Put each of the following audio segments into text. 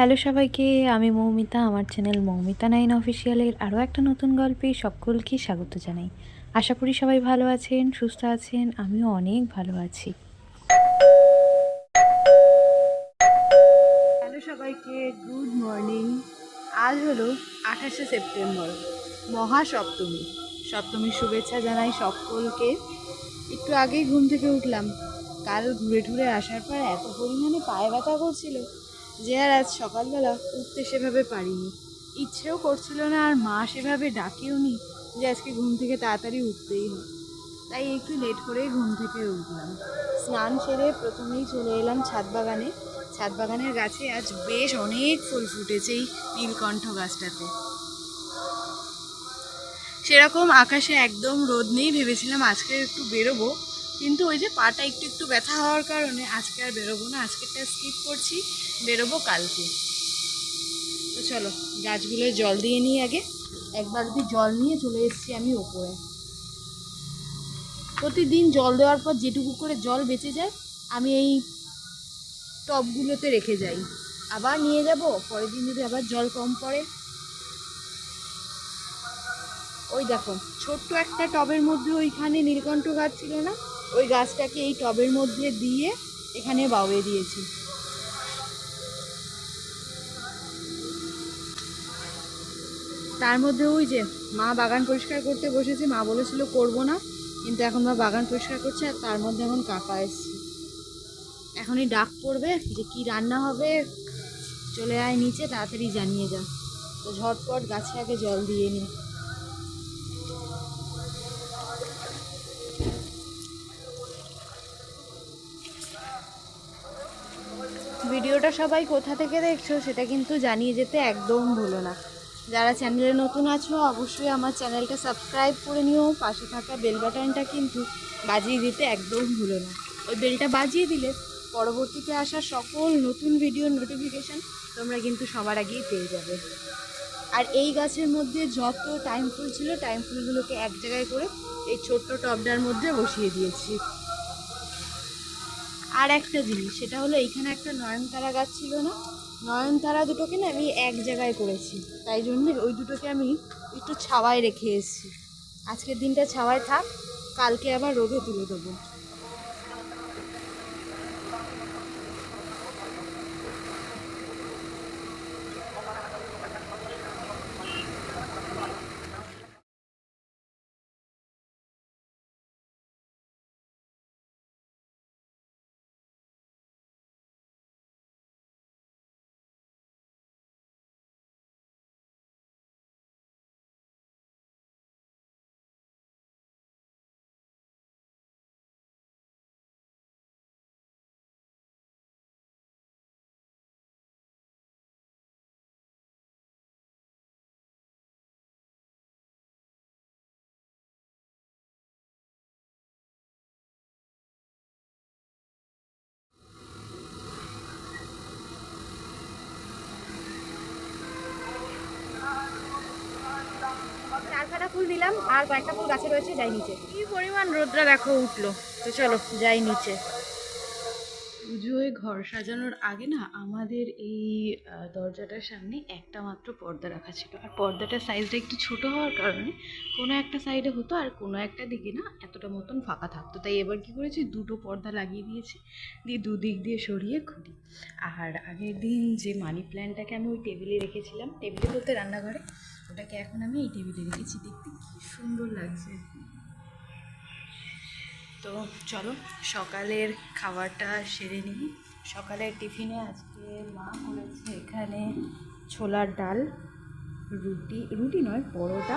Hello সবাইকে, আমি মৌমিতা, আমার চ্যানেল মৌমিতা নাইন অফিসিয়ালের আরও একটা নতুন গল্পে সকলকে স্বাগত জানাই। আশা করি সবাই ভালো আছেন, সুস্থ আছেন, আমিও অনেক ভালো আছি। হ্যালো সবাইকে, গুড মর্নিং। আজ হলো আঠাশে সেপ্টেম্বর, মহাসপ্তমী। সপ্তমীর শুভেচ্ছা জানাই সকলকে। একটু আগেই ঘুম থেকে উঠলাম। কাল ঘুরে টুরে আসার পর এত পরিমাণে পায়ে ব্যথা করছিল। যে আর আজ সকালবেলা উঠতে সেভাবে পারিনি। ইচ্ছেও করছিল না আর মা সেভাবে ডাকেও নি যে আজকে ঘুম থেকে তাড়াতাড়ি উঠতেই হয় তাই একটু লেট করেই ঘুম থেকে উঠলাম। স্নান সেরে প্রথমেই চলে এলাম ছাদ বাগানে। ছাদ বাগানের গাছে আজ বেশ অনেক ফুল ফুটেছে এই নীলকণ্ঠ গাছটাতে। সেরকম আকাশে একদম রোদ নেই ভেবেছিলাম আজকে একটু বেরোবো। কিন্তু ওই যে পাটা একটু একটু ব্যথা হওয়ার কারণে আজকে আর বেরোবো না। আজকেরটা স্কিপ করছি। বেরোবো কালকে। তো চলো, গাছগুলো জল দিয়ে নিই আগে। একবার যদি জল নিয়ে চলে এসেছি আমি ওপরে। প্রতিদিন জল দেওয়ার পর যেটুকু করে জল বেঁচে যায়, আমি এই টবগুলোতে রেখে যাই। আবার নিয়ে যাব, পরের দিন যদি আবার জল কম পড়ে। ওই দেখো, ছোট্ট একটা টবের মধ্যে ওইখানে নীলকণ্ঠ গাছ ছিল না? ওই গাছটাকে এই টবের মধ্যে দিয়ে এখানে বাউয়ে দিয়েছি। তার মধ্যে ওই যে মা বাগান পরিষ্কার করতে বসেছে, মা বলেছিল করব না, কিন্তু এখন মা বাগান পরিষ্কার করছে আর তার মধ্যে এখন কাকা এসছে। এখনই ডাক পড়বে যে কি রান্না হবে, চলে আয় নিচে, তাড়াতাড়ি জানিয়ে যা। তো ঝটপট গাছে আগে জল দিয়ে নি। ভিডিওটা সবাই কোথা থেকে দেখছ সেটা কিন্তু জানিয়ে যেতে একদম ভুলো না। যারা চ্যানেলে নতুন আছো, অবশ্যই আমার চ্যানেলটা সাবস্ক্রাইব করে নিও। পাশে থাকা বেল বাটনটা কিন্তু বাজিয়ে দিতে একদম ভুলো না। ওই বেলটা বাজিয়ে দিলে পরবর্তীতে আসা সকল নতুন ভিডিওর নোটিফিকেশান তোমরা কিন্তু সবার আগেই পেয়ে যাবে। আর এই গাছের মধ্যে যত টাইম ফুল ছিল টাইম ফুলগুলোকে এক জায়গায় করে এই ছোট্ট টবটার মধ্যে বসিয়ে দিয়েছি। আর একটা জিনিস, সেটা হলো এইখানে একটা নয়নতারা গাছ ছিল না? নয়নতারা দুটোকে না আমি এক জায়গায় করেছি। তাই জন্যে ওই দুটোকে আমি একটু ছাওয়ায় রেখে এসেছি। আজকের দিনটা ছাওয়ায় থাক, কালকে আবার রোদে তুলে দেবো। ফুল দিলাম, আর কয়েকটা ফুল গাছে রয়েছে, যাই নিচে। কি পরিমাণ রোদ্রা দেখো উঠল। তো চলো, যাই নিচে। পুজোয় ঘর সাজানোর আগে না, আমাদের এই দরজাটার সামনে একটা মাত্র পর্দা রাখা ছিল। আর পর্দাটার সাইজটা একটু ছোট হওয়ার কারণে কোনো একটা সাইডে হতো আর কোনো একটা দিকে না এতটা মতন ফাঁকা থাকতো। তাই এবার কি করেছি, দুটো পর্দা লাগিয়ে দিয়েছি। দিয়ে দুদিক দিয়ে সরিয়ে খুলি। আর আগের দিন যে মানি প্ল্যান্টটাকে আমি ওই টেবিলে রেখেছিলাম টেবিলে বলতে রান্নাঘরে ওটাকে এখন আমি এই টেবিলে রেখেছি। দেখতে কি সুন্দর লাগছে। তো চলো, সকালের খাবারটা সেরে নিই। সকালের টিফিনে আজকে মা করেছে এখানে ছোলার ডাল। রুটি রুটি নয়, পরোটা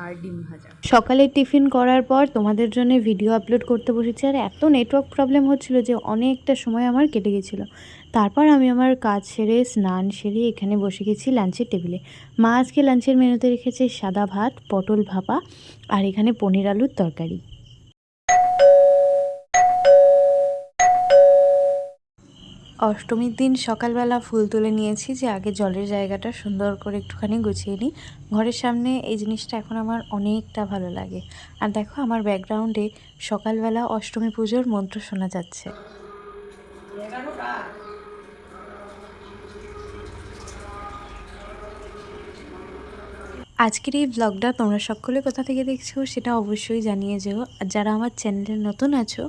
আর ডিম ভাজা। সকালে টিফিন করার পর তোমাদের জন্য ভিডিও আপলোড করতে বসেছি আর এত নেটওয়ার্ক প্রবলেম হচ্ছিল যে অনেকটা সময় আমার কেটে গেছিল। তারপর আমি আমার কাজ সেরে, স্নান সেরে এখানে বসে গেছি লাঞ্চের টেবিলে মা আজকে লাঞ্চের মেনুতে রেখেছে সাদা ভাত, পটল ভাপা আর এখানে পনির আলুর তরকারি। অষ্টমীর দিন সকালবেলা ফুল তুলে নিয়েছি যে আগে জলের জায়গাটা সুন্দর করে একটুখানি গুছিয়ে নিই। ঘরের সামনে এই জিনিসটা এখন আমার অনেকটা ভালো লাগে। আর দেখো আমার ব্যাকগ্রাউন্ডে সকালবেলা অষ্টমী পুজোর মন্ত্র শোনা যাচ্ছে। আজকের এই ব্লগটা তোমরা সকলে কোথা থেকে দেখছ সেটা অবশ্যই জানিয়ে যেও। আর যারা আমার চ্যানেলে নতুন আছো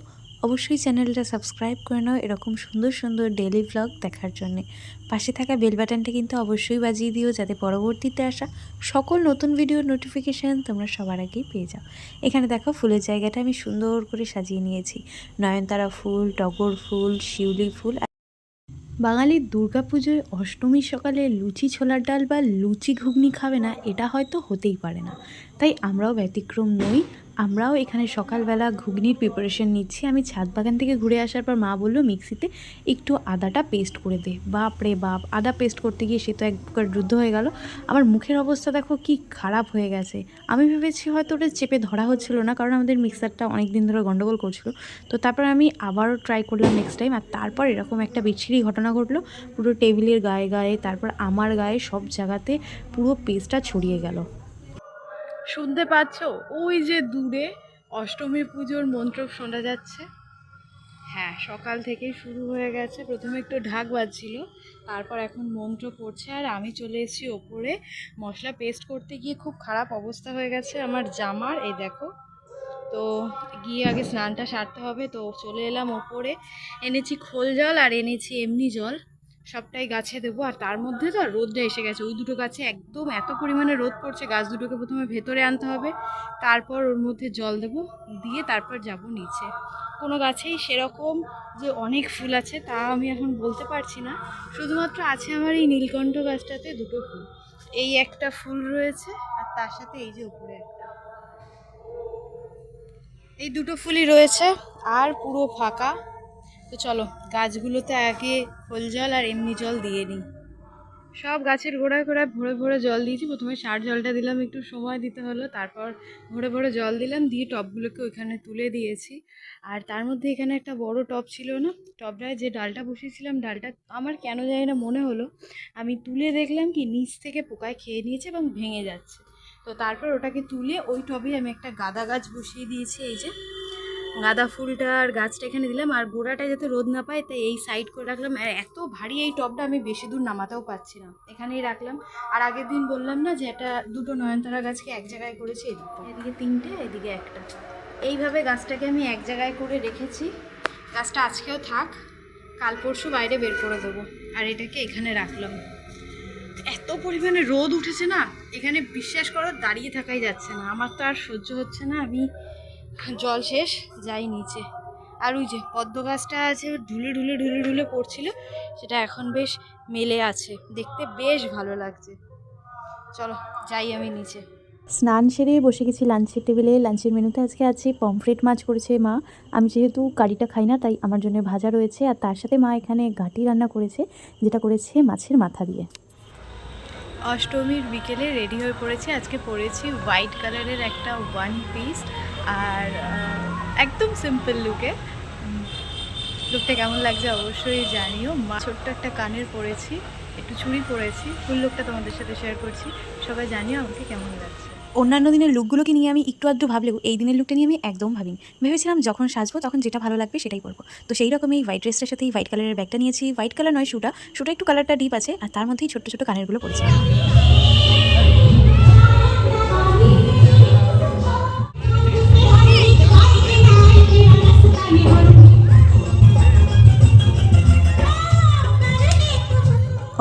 অবশ্যই চ্যানেলটা সাবস্ক্রাইব করে নাও এরকম সুন্দর সুন্দর ডেলি ব্লগ দেখার জন্যে। পাশে থাকা বেল বাটনটা কিন্তু অবশ্যই বাজিয়ে দিও যাতে পরবর্তীতে আসা সকল নতুন ভিডিওর নোটিফিকেশান তোমরা সবার আগেই পেয়ে যাও। এখানে দেখো ফুলের জায়গাটা আমি সুন্দর করে সাজিয়ে নিয়েছি। নয়নতারা ফুল, টগর ফুল, শিউলি ফুল বাঙালির দুর্গাপুজোয় অষ্টমীর সকালে লুচি ছোলার ডাল বা লুচি ঘুগনি খাবে না, এটা হয়তো হতেই পারে না। তাই আমরাও ব্যতিক্রম নই আমরাও এখানে সকালবেলা ঘুগনির প্রিপারেশন নিচ্ছি। আমি ছাদ বাগান থেকে ঘুরে আসার পর মা বলল, মিক্সিতে একটু আদাটা পেস্ট করে দে। বাপ রে বাপ, আদা পেস্ট করতে গিয়ে সে তো এক প্রকার যুদ্ধ হয়ে গেল। আমার মুখের অবস্থা দেখো কি খারাপ হয়ে গেছে। আমি ভেবেছি হয়তো ওটা চেপে ধরা হচ্ছিল না, কারণ আমাদের মিক্সারটা অনেক দিন ধরে গন্ডগোল করছিল। তো তারপর আমি আবারও ট্রাই করলাম নেক্সট টাইম আর তারপর এরকম একটা বিচ্ছিরি ঘটনা ঘটলো। পুরো টেবিলের গায়ে গায়ে, তারপর আমার গায়ে সব জায়গাতে পুরো পেস্টটা ছড়িয়ে গেল। শুনতে পাচ্ছ? ওই যে দূরে অষ্টমী পুজোর মন্ত্র শোনা যাচ্ছে। হ্যাঁ সকাল থেকেই শুরু হয়ে গেছে। প্রথমে একটু ঢাক বাজছিল, তারপর এখন মন্ত্র পড়ছে। আর আমি চলে এসেছি ওপরে। মশলা পেস্ট করতে গিয়ে খুব খারাপ অবস্থা হয়ে গেছে আমার জামার, এই দেখো। তো গিয়ে আগে স্নানটা সারতে হবে। তো চলে এলাম ওপরে। এনেছি খোল জল আর এনেছি এমনি জল। সবটাই গাছে দেবো আর তার মধ্যে তো আর রোদটা এসে গেছে। ওই দুটো গাছে একদম এত পরিমাণে রোদ পড়ছে, গাছ দুটোকে প্রথমে ভেতরে আনতে হবে, তারপর ওর মধ্যে জল দেবো, দিয়ে তারপর যাব নিচে। কোনো গাছেই সেরকম যে অনেক ফুল আছে তা আমি এখন বলতে পারছি না। শুধুমাত্র আছে আমার এই নীলকণ্ঠ গাছটাতে দুটো ফুল। এই একটা ফুল রয়েছে আর তার সাথে এই যে উপরে একটা। এই দুটো ফুলই রয়েছে আর পুরো ফাঁকা। তো চলো, গাছগুলোতে আগে খোল জল আর এমনি জল দিয়ে নিই। সব গাছের গোড়ায় গোড়ায় ভরে ভরে জল দিয়েছি। প্রথমে সার জলটা দিলাম, একটু সময় দিতে হলো। তারপর ভরে ভরে জল দিলাম, দিয়ে টবগুলোকে ওইখানে তুলে দিয়েছি। আর তার মধ্যে এখানে একটা বড় টব ছিল না? টবটায় যে ডালটা বসিয়েছিলাম, ডালটা আমার কেন জানি না মনে হলো। আমি তুলে দেখলাম কি, নিচ থেকে পোকায় খেয়ে নিয়েছে এবং ভেঙে যাচ্ছে। তো তারপর ওটাকে তুলে ওই টবে আমি একটা গাদা গাছ বসিয়ে দিয়েছি, এই যে। গাঁদা ফুলটার গাছটা এখানে দিলাম আর গোড়াটা যাতে রোদ না পায় তাই এই সাইড করে রাখলাম। আর এত ভারী এই টবটা আমি বেশি দূর নামাতেও পারছি না। এখানেই রাখলাম। আর আগের দিন বললাম না যে এটা দুটো নয়নতারা গাছকে এক জায়গায় করেছি এদিকে তিনটে এদিকে একটা। এইভাবে গাছটাকে আমি এক জায়গায় করে রেখেছি। গাছটা আজকেও থাক কাল পরশু বাইরে বের করে দেবো। আর এটাকে এখানে রাখলাম। এত পরিমাণে রোদ উঠেছে না এখানে বিশ্বাস করো দাঁড়িয়ে থাকাই যাচ্ছে না। আমার তো আর সহ্য হচ্ছে না। আমি জল শেষ যাই নিচে। আর ওই যে পদ্ম গাছটা আছে ঢুলে ঢুলে ঢুলে ঢুলে পড়ছিল সেটা এখন বেশ মেলে আছে। দেখতে বেশ ভালো লাগছে। চলো যাই আমি নিচে। স্নান সেরে বসে গেছি লাঞ্চের টেবিলে। লাঞ্চের মেনুতে আজকে আছে পমফ্রেট মাছ করেছে মা। আমি যেহেতু কারিটা খাই না তাই আমার জন্য ভাজা রয়েছে। আর তার সাথে মা এখানে গাঁটি রান্না করেছে যেটা করেছে মাছের মাথা দিয়ে। অষ্টমীর বিকেলে রেডি হয়ে পড়েছি। আজকে পরেছি হোয়াইট কালারের একটা ওয়ান পিস। আর একদম সিম্পল লুকে লুকটা কেমন লাগছে অবশ্যই জানিও। মা, ছোট্ট একটা কানের পরেছি, একটু চুড়ি পরেছি, ফুল লুকটা তোমাদের সাথে শেয়ার করছি। সবাই জানিও আমাকে কেমন লাগছে। অন্যান্য দিনের লুকগুলোকে নিয়ে আমি একটু আধটু ভাবলেও, এই দিনের লুকটা নিয়ে আমি একদম ভাবিনি। ভেবেছিলাম যখন সাজবো, তখন যেটা ভালো লাগবে সেটাই পরবো। তো সেই রকম এই হোয়াইট ড্রেসটার সাথে এই হোয়াইট কালারের ব্যাগটা নিয়েছি। হোয়াইট কালার নয় শুটা শুটা একটু কালারটা ডিপ আছে, আর তার মধ্যেই ছোট্ট ছোট কানেরগুলো পড়েছে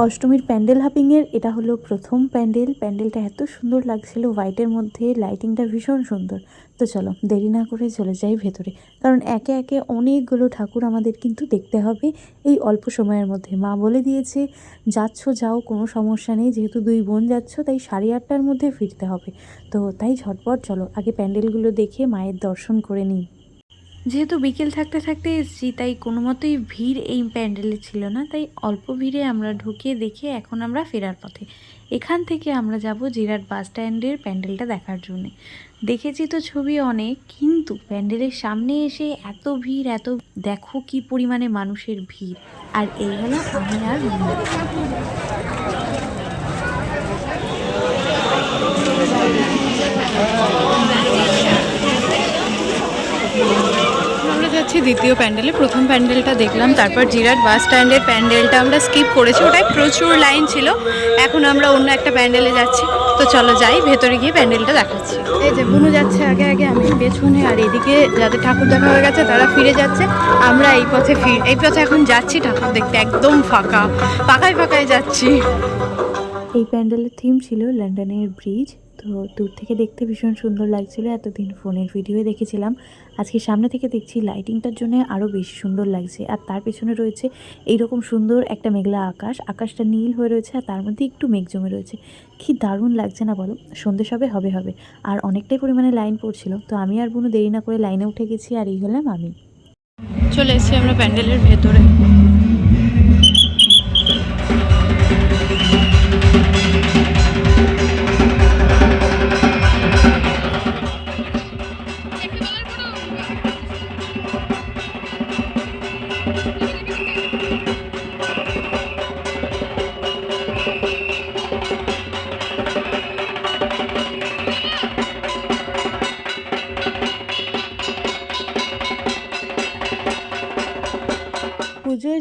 অষ্টমীর প্যান্ডেল হাপিংয়ের, এটা হলো প্রথম প্যান্ডেল। প্যান্ডেলটা এত সুন্দর লাগছিল, হোয়াইটের মধ্যে লাইটিংটা ভীষণ সুন্দর। তো চলো, দেরি না করে চলে যাই ভেতরে। কারণ একে একে অনেকগুলো ঠাকুর আমাদের কিন্তু দেখতে হবে এই অল্প সময়ের মধ্যে। মা বলে দিয়েছে, যাচ্ছ, যাও, কোনো সমস্যা নেই। যেহেতু দুই বোন যাচ্ছ, তাই সাড়ে আটটার মধ্যে ফিরতে হবে। তো তাই ঝটপট চলো, আগে প্যান্ডেলগুলো দেখে মায়ের দর্শন করে নিই। যেহেতু বিকেল থাকতে থাকতে এসেছি, তাই কোনো মতোই ভিড় এই প্যান্ডেলে ছিল না। তাই অল্প ভিড়ে আমরা ঢুকে দেখে এখন আমরা ফেরার পথে। এখান থেকে আমরা যাব জিরাট বাস স্ট্যান্ডের প্যান্ডেলটা দেখার জন্য। দেখেছি তো ছবি অনেক, কিন্তু প্যান্ডেলের সামনে এসে এত ভিড়, এত দেখো কি পরিমাণে মানুষের ভিড়। আর এই হলো আমি আর। যাচ্ছি দ্বিতীয় প্যান্ডেলে। প্রথম প্যান্ডেলটা দেখলাম, তারপর জিরাট বাস স্ট্যান্ডের প্যান্ডেলটা আমরা স্কিপ করেছি। ওটাই প্রচুর লাইন ছিল। এখন আমরা অন্য একটা প্যান্ডেলে যাচ্ছি। তো চলো যাই, ভেতরে গিয়ে প্যান্ডেলটা দেখাচ্ছি। এই যে বুনু যাচ্ছে আগে আগে, আমি পেছনে আর এদিকে যাদের ঠাকুর দেখা হয়ে গেছে, তারা ফিরে যাচ্ছে। আমরা এই পথে ফির, এই পথে এখন যাচ্ছি ঠাকুর দেখতে, একদম ফাঁকা। ফাঁকায় ফাঁকায় যাচ্ছি। এই প্যান্ডেলের থিম ছিল লন্ডনের ব্রিজ। তো দূর থেকে দেখতে ভীষণ সুন্দর লাগছিল। এতদিন ফোনের ভিডিওয়ে দেখেছিলাম। আজকে সামনে থেকে দেখছি লাইটিংটার জন্য আরও বেশি সুন্দর লাগছে। আর তার পেছনে রয়েছে এইরকম সুন্দর একটা মেঘলা আকাশ। আকাশটা নীল হয়ে রয়েছে আর তার মধ্যে একটু মেঘ জমে রয়েছে। কি দারুণ লাগছে না বলো? সন্ধে সবে হবে হবে। আর অনেকটাই পরিমাণে লাইন পড়ছিল। তো আমি আর কোনো দেরি না করে লাইনে উঠে গেছি আর এই হলাম আমি। চলে এসেছি আমরা প্যান্ডেলের ভেতরে।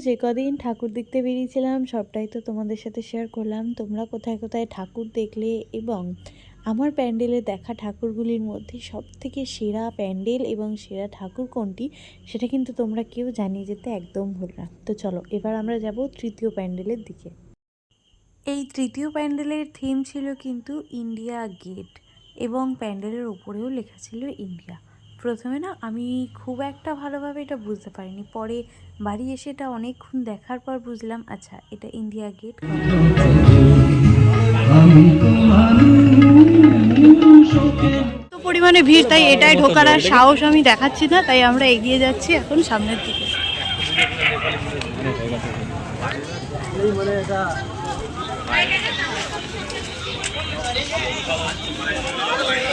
যে কদিন ঠাকুর দেখতে বেরিয়েছিলাম, সবটাই তো তোমাদের সাথে শেয়ার করলাম। তোমরা কোথায় কোথায় ঠাকুর দেখলে এবং আমার প্যান্ডেলে দেখা ঠাকুরগুলির মধ্যে সব থেকে সেরা প্যান্ডেল এবং সেরা ঠাকুর কোনটি, সেটা কিন্তু তোমরা কেউ জানিয়ে যেতে একদম ভুল না। তো চলো, এবার আমরা যাব তৃতীয় প্যান্ডেলের দিকে। এই তৃতীয় প্যান্ডেলের থিম ছিল কিন্তু ইন্ডিয়া গেট এবং প্যান্ডেলের ওপরেও লেখা ছিল ইন্ডিয়া প্রথমে না আমি খুব একটা ভালোভাবে এটা বুঝতে পারিনি। পরে বাড়ি এসে এটা অনেকক্ষণ দেখার পর বুঝলাম আচ্ছা এটা ইন্ডিয়া গেট পরিমাণে ভিড়, তাই এটাই ঢোকার আর সাহস আমি দেখাচ্ছি না, তাই আমরা এগিয়ে যাচ্ছি এখন সামনের দিকে।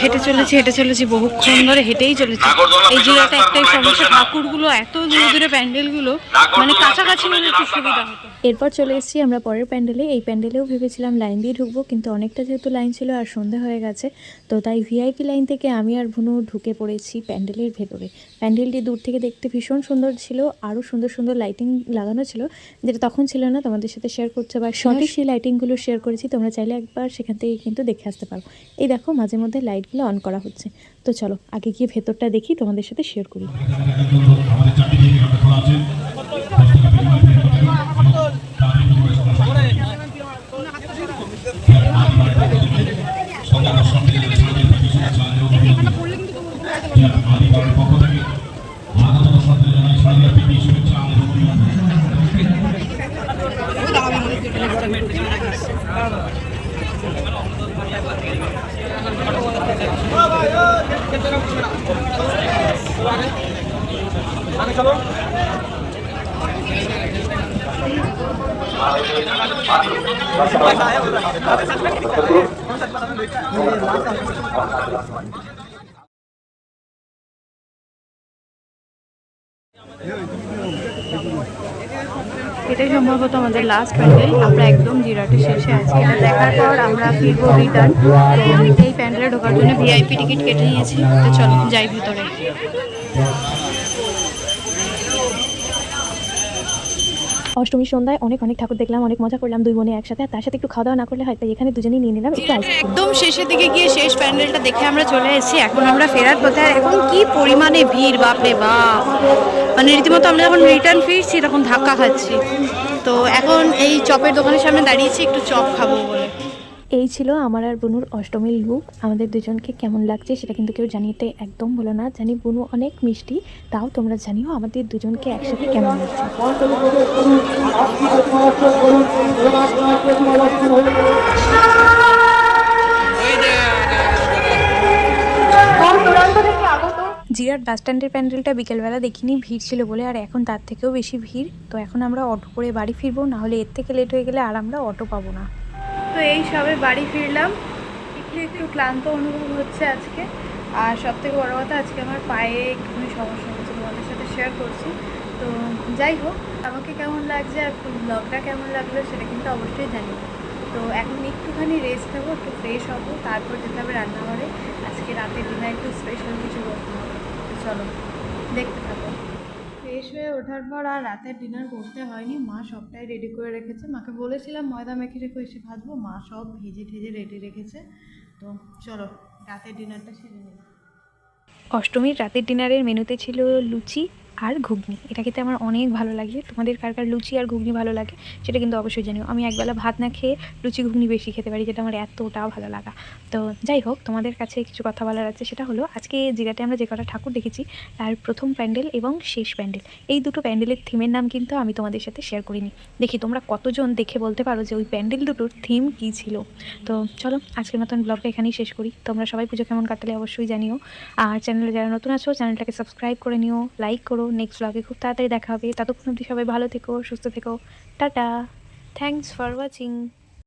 হেঁটে চলেছি হেঁটে চলেছি বহুক্ষণ ধরে হেঁটেই চলেছি। এই জায়গাটা একটাই সমস্যা ঠাকুরগুলো এত দূরে দূরে প্যান্ডেলগুলো মানে কাছাকাছি হলে একটু সুবিধা হতো। এরপর চলে এসেছি আমরা পরের প্যান্ডেলে। এই প্যান্ডেলেও ভেবেছিলাম লাইন দিয়ে ঢুকবো কিন্তু অনেকটা যেহেতু লাইন ছিল আর সন্ধে হয়ে গেছে তো তাই ভিআইপি লাইন থেকে আমি আর ভুনু ঢুকে পড়েছি প্যান্ডেলের ভেতরে। প্যান্ডেলটি দূর থেকে দেখতে ভীষণ সুন্দর ছিল আরও সুন্দর সুন্দর লাইটিং লাগানো ছিল যেটা তখন ছিল না তোমাদের সাথে শেয়ার করতে বা সঠিক সেই লাইটিংগুলো শেয়ার করেছি তোমরা চাইলে একবার সেখান থেকে কিন্তু দেখে আসতে পারো। এই দেখো মাঝে মধ্যে লাইটগুলো অন করা হচ্ছে। তো চলো আগে গিয়ে ভেতরটা দেখি তোমাদের সাথে শেয়ার করি। আমাদের চারটি জায়গা পক্ষ থেকে আগত সন্ত্রে জানাই সারিয়া পিটি শুভেচ্ছা আমাদের এটাই সম্ভবত আমাদের লাস্ট প্যান্ডেল আমরা একদম জিরাটের শেষে আছি। এটা দেখার পর আমরা ফিরবো রিটার্ন এই প্যান্ডেলে ঢোকার জন্য ভিআইপি টিকিট কেটে নিয়েছি। তো চলো যাই ভিতরে। অষ্টমীর সন্ধ্যায় অনেক অনেক ঠাকুর দেখলাম অনেক মজা করলাম দুই বোনে একসাথে। আর তার সাথে একটু খাওয়া দাওয়া না করলে হয়তো তাই এখানে দুজনেই নিয়ে নিলাম একটু আইসক্রিম একদম শেষের দিকে গিয়ে শেষ প্যান্ডেলটা দেখে আমরা চলে এসেছি। এখন আমরা ফেরার পথে আর এখন কি পরিমাণে ভিড় বাপরে বাপ! মানে রীতিমতো আমরা যখন রিটার্ন ফিরছি তখন ধাক্কা খাচ্ছি। তো এখন এই চপের দোকানের সামনে দাঁড়িয়েছি একটু চপ খাব বলে। এই ছিল আমার আর বুনুর অষ্টমীর লুক আমাদের দুজনকে কেমন লাগছে সেটা কিন্তু কেউ জানিতে একদম বলো না। জানি বুনু অনেক মিষ্টি, তাও তোমরা জানিও আমাদের দুজনকে একসাথে কেমন লাগছে। জিরাট বাস স্ট্যান্ডের প্যান্ডেলটা বিকেলবেলা দেখিনি, ভিড় ছিল বলে, আর এখন তার থেকেও বেশি ভিড়। তো এখন আমরা অটো করে বাড়ি ফিরবো না হলে এর থেকে লেট হয়ে গেলে আর আমরা অটো পাবো না। তো এই সবে বাড়ি ফিরলাম। একটু একটু ক্লান্ত অনুভব হচ্ছে আজকে। আর সব থেকে বড়ো কথা, আজকে আমার পায়ে একটুখানি সমস্যা হচ্ছে তোমাদের সাথে শেয়ার করছি। তো যাই হোক, আমাকে কেমন লাগছে আর ব্লগটা কেমন লাগল সেটা কিন্তু অবশ্যই জানি তো এখন একটুখানি রেস্ট নেব, একটু ফ্রেশ হব, তারপর যেতে হবে রান্নাঘরে। আজকে রাতের ডিনার একটু স্পেশাল কিছু করতে হবে। চলো, দেখতে থাকো। ফ্রেশ হয়ে ওঠার পর আর রাতের ডিনার করতে হয়নি। মা সবটাই রেডি করে রেখেছে। মাকে বলেছিলাম, ময়দা মেখে রেখে এসে ভাজবো। মা সব ভেজে ঠেজে রেডি রেখেছে। তো চলো, রাতের ডিনারটা সেরে নিই। অষ্টমীর রাতের ডিনারের মেনুতে ছিল লুচি আর ঘুগনি। এটা খেতে আমার অনেক ভালো লাগে। তোমাদের কার কার লুচি আর ঘুগনি ভালো লাগে, সেটা কিন্তু অবশ্যই জানিও। আমি একবেলা ভাত না খেয়ে লুচি ঘুগনি বেশি খেতে পারি, যেটা আমার এতটাও ভালো লাগা। তো যাই হোক, তোমাদের কাছে কিছু কথা বলার আছে, সেটা হলো আজকে জিরাতে আমরা যে কটা ঠাকুর দেখেছি, তার প্রথম প্যান্ডেল এবং শেষ প্যান্ডেল। এই দুটো প্যান্ডেলের থিমের নাম কিন্তু আমি তোমাদের সাথে শেয়ার করিনি। দেখি তোমরা কতজন দেখে বলতে পারো যে ওই প্যান্ডেল দুটোর থিম কী ছিল। তো চলো, আজকের মতন ব্লগটা এখানেই শেষ করি। তোমরা সবাই পুজো কেমন কাটালে অবশ্যই জানিও। আর চ্যানেলে যারা নতুন আছো চ্যানেলটাকে সাবস্ক্রাইব করে নিও লাইক করো নেক্সট ব্লগে খুব তাড়াতাড়ি দেখা হবে। ততক্ষণ অবধি সবাই ভালো থেকো, সুস্থ থেকো। টাটা! Thanks for watching